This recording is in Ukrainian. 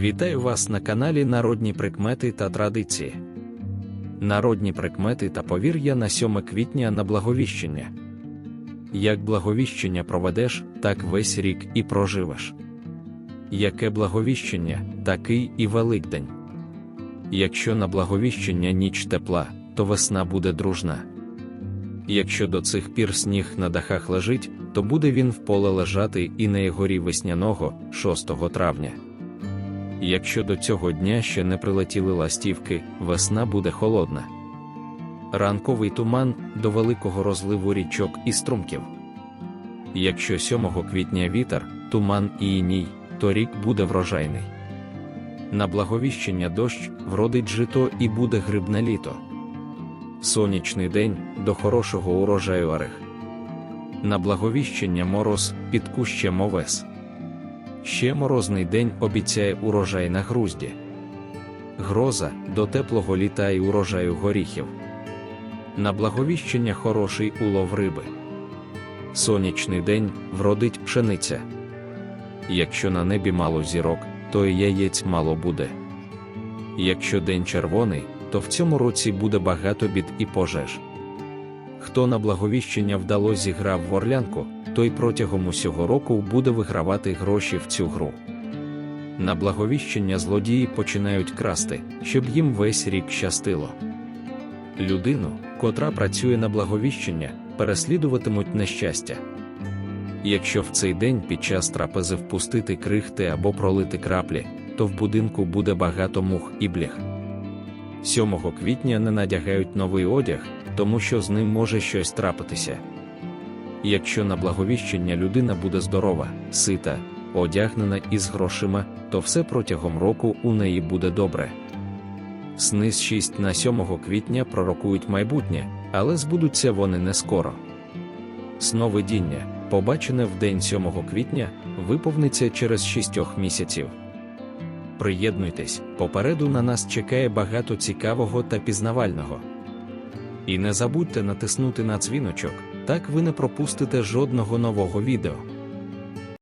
Вітаю вас на каналі Народні прикмети та традиції. Народні прикмети та повір'я на 7 квітня на благовіщення. Як благовіщення проведеш, так весь рік і проживеш. Яке благовіщення, такий і Великдень. Якщо на благовіщення ніч тепла, то весна буде дружна. Якщо до цих пір сніг на дахах лежить, то буде він в поле лежати і на горі весняного 6 травня. Якщо до цього дня ще не прилетіли ластівки, весна буде холодна. Ранковий туман до великого розливу річок і струмків. Якщо 7 квітня вітер, туман і іній, то рік буде врожайний. На благовіщення дощ вродить жито і буде грибне літо. Сонячний день до хорошого урожаю орех. На благовіщення мороз під кущем овес. Ще морозний день обіцяє урожай на грузді. Гроза до теплого літа і урожаю горіхів. На благовіщення хороший улов риби. Сонячний день вродить пшениця. Якщо на небі мало зірок, то і яєць мало буде. Якщо день червоний, то в цьому році буде багато бід і пожеж. Хто на благовіщення вдало зіграв в орлянку, той протягом усього року буде вигравати гроші в цю гру. На благовіщення злодії починають красти, щоб їм весь рік щастило. Людину, котра працює на благовіщення, переслідуватимуть нещастя. Якщо в цей день під час трапези впустити крихти або пролити краплі, то в будинку буде багато мух і блях. 7 квітня не надягають новий одяг, тому що з ним може щось трапитися. Якщо на благовіщення людина буде здорова, сита, одягнена і з грошима, то все протягом року у неї буде добре. Сни з 6 на 7 квітня пророкують майбутнє, але збудуться вони не скоро. Сновидіння, побачене в день 7 квітня, виповниться через 6 місяців. Приєднуйтесь, попереду на нас чекає багато цікавого та пізнавального. І не забудьте натиснути на дзвіночок, так ви не пропустите жодного нового відео.